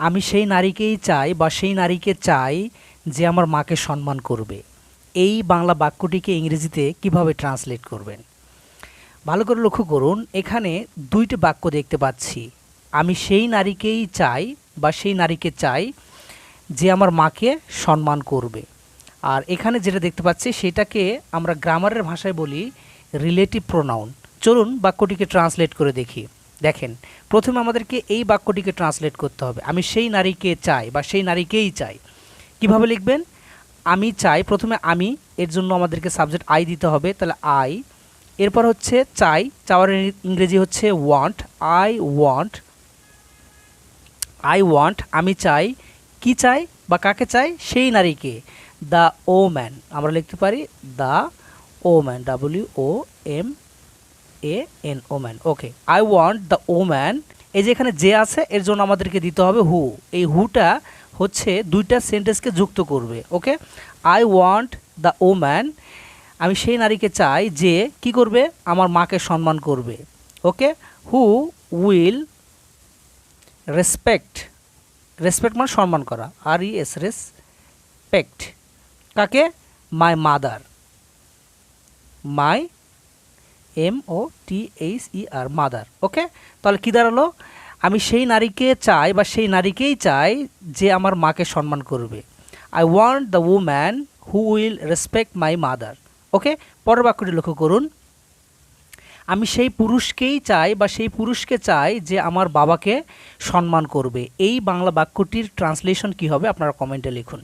আমি সেই নারীকেই চাই বা সেই নারীকে চাই যে আমার মাকে সম্মান করবে। এই বাংলা বাক্যটিকে ইংরেজিতে কীভাবে ট্রান্সলেট করবেন? ভালো করে লক্ষ্য করুন, এখানে দুইটি বাক্য দেখতে পাচ্ছি। আমি সেই নারীকেই চাই বা সেই নারীকে চাই যে আমার মাকে সম্মান করবে। আর এখানে যেটা দেখতে পাচ্ছি, সেটাকে আমরা গ্রামারের ভাষায় বলি রিলেটিভ প্রোনাউন চলুন বাক্যটিকে ট্রান্সলেট করে দেখি। দেখেন, প্রথমে আমাদেরকে এই বাক্যটিকে ট্রান্সলেট করতে হবে। আমি সেই নারীকে চাই বা সেই নারীকেই চাই। কীভাবে লিখবেন? আমি চাই, প্রথমে আমি, এর জন্য আমাদেরকে সাবজেক্ট আই দিতে হবে, তাহলে আই এরপর হচ্ছে চাই, চাওয়ার ইংরেজি হচ্ছে want I want I want আমি চাই, কি চাই বা কাকে চাই? সেই নারীকে। দ্য ও ম্যান আমরা লিখতে পারি the woman W O M A N woman okay I want the woman এই যে এখানে যে আছে, এর জন্য আমাদেরকে দিতে হবে হু এই হুটা হচ্ছে দুইটা সেন্টেন্সকে যুক্ত করবে okay I want the woman আমি সেই নারীকে চাই যে কি করবে? আমার মাকে সম্মান করবে okay who will respect respect মানে সম্মান করা। আর ই এস রেসপেক্ট কাকে? My mother my M O T H E R mother okay তাহলে কী দাঁড়াল? আমি সেই নারীকে চাই বা সেই নারীকেই চাই যে আমার মাকে সম্মান করবে। I want the woman who will respect my mother okay পরের বাক্যটি লক্ষ্য করুন। আমি সেই পুরুষকেই চাই বা সেই পুরুষকে চাই যে আমার বাবাকে সম্মান করবে। এই বাংলা বাক্যটির ট্রান্সলেশন কি হবে? আপনারা কমেন্টে লিখুন।